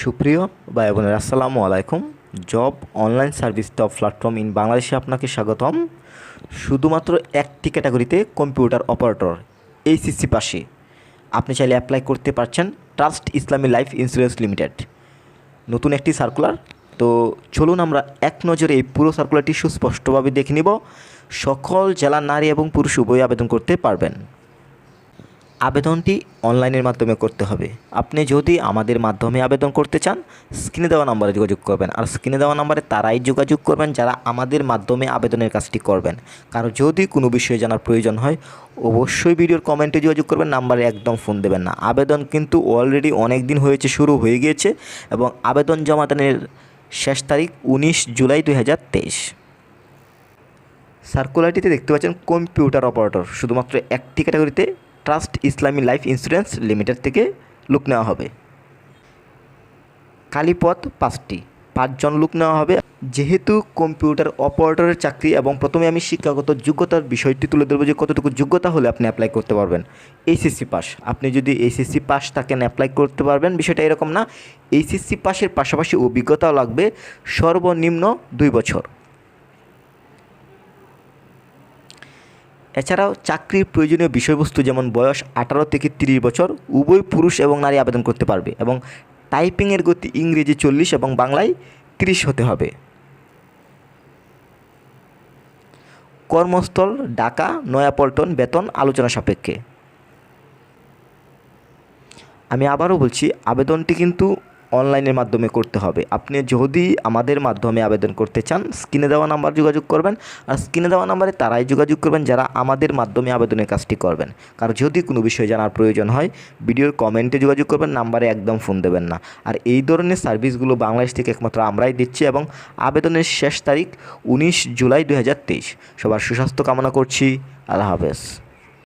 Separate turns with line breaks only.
সুপ্রিয় ভাই বোনের, আসসালামু আলাইকুম। Job online service top platform in বাংলাদেশে আপনাকে স্বাগতম। শুধুমাত্র একটি ক্যাটাগরিতে কম্পিউটার অপারেটর এইসিসি পাশে। আপনি চাইলে অ্যাপ্লাই করতে পারছেন trust Islami life insurance limited নতুন একটি সার্কুলার তো চলুন আমরা এক নজরে এই পুরো সার্কুলারটি সুস্পষ্টভাবে দেখে নিব। সকল জেলার নারী এবং পুরুষ উভয় আবেদন করতে পারবেন। আবেদনটি অনলাইনের মাধ্যমে করতে হবে। আপনি যদি আমাদের মাধ্যমে আবেদন করতে চান, স্ক্রিনে দেওয়া নাম্বারে যোগাযোগ করবেন। আর স্ক্রিনে দেওয়া নাম্বারে তারাই যোগাযোগ করবেন যারা আমাদের মাধ্যমে আবেদনের কাজটি করবেন। কারণ যদি কোনো বিষয়ে জানার প্রয়োজন হয়, অবশ্যই ভিডিওর কমেন্টে যোগাযোগ করবেন, নাম্বারে একদম ফোন দেবেন না। আবেদন কিন্তু অলরেডি অনেক দিন হয়েছে, শুরু হয়ে গিয়েছে এবং আবেদন জমাদানের শেষ তারিখ উনিশ জুলাই দুই হাজার তেইশ। সার্কুলারটিতে দেখতে পাচ্ছেন কম্পিউটার অপারেটর। শুধুমাত্র একটি ক্যাটাগরিতে trust Islami life insurance limited থেকে লোক নেওয়া হবে। কালীপথ পাঁচটি। পাঁচজন লোক নেওয়া হবে। যেহেতু কম্পিউটার অপারেটরের চাকরি এবং প্রথমে আমি শিক্ষাগত যোগ্যতার বিষয়টি তুলে ধরবো যে কতটুকু যোগ্যতা হলে আপনি অ্যাপ্লাই করতে পারবেন। এইচএসসি পাস আপনি যদি এইচএসসি পাস থাকেন অ্যাপ্লাই করতে পারবেন, বিষয়টা এরকম না। এইচএসসি পাসের পাশাপাশি অভিজ্ঞতাও লাগবে। সর্বনিম্ন দুই বছর। এছাড়াও চাকরির প্রয়োজনীয় বিষয়বস্তু যেমন বয়স আঠারো থেকে তিরিশ বছর, উভয় পুরুষ এবং নারী আবেদন করতে পারবে এবং টাইপিংয়ের গতি ইংরেজি চল্লিশ এবং বাংলায় তিরিশ হতে হবে। কর্মস্থল, ঢাকা, নয়াপল্টন, বেতন, আলোচনা সাপেক্ষে। আমি আবারও বলছি, আবেদনটি কিন্তু অনলাইনের মাধ্যমে করতে হবে। আপনি যদি আমাদের মাধ্যমে আবেদন করতে চান, স্ক্রিনে দেওয়া নাম্বার যোগাযোগ করবেন। আর স্ক্রিনে দেওয়া নাম্বারে তারাই যোগাযোগ করবেন, যারা আমাদের মাধ্যমে আবেদনের কাজটি করবেন। কারণ যদি কোনো বিষয়ে জানার প্রয়োজন হয়, ভিডিওর কমেন্টে যোগাযোগ করবেন, নাম্বারে একদম ফোন দেবেন না। আর এই ধরনের সার্ভিসগুলো বাংলাদেশ থেকে একমাত্র আমরাই দিচ্ছি এবং আবেদনের শেষ তারিখ উনিশ জুলাই দু হাজার তেইশ। সবার সুস্বাস্থ্য কামনা করছি। আল্লাহ হাফেজ।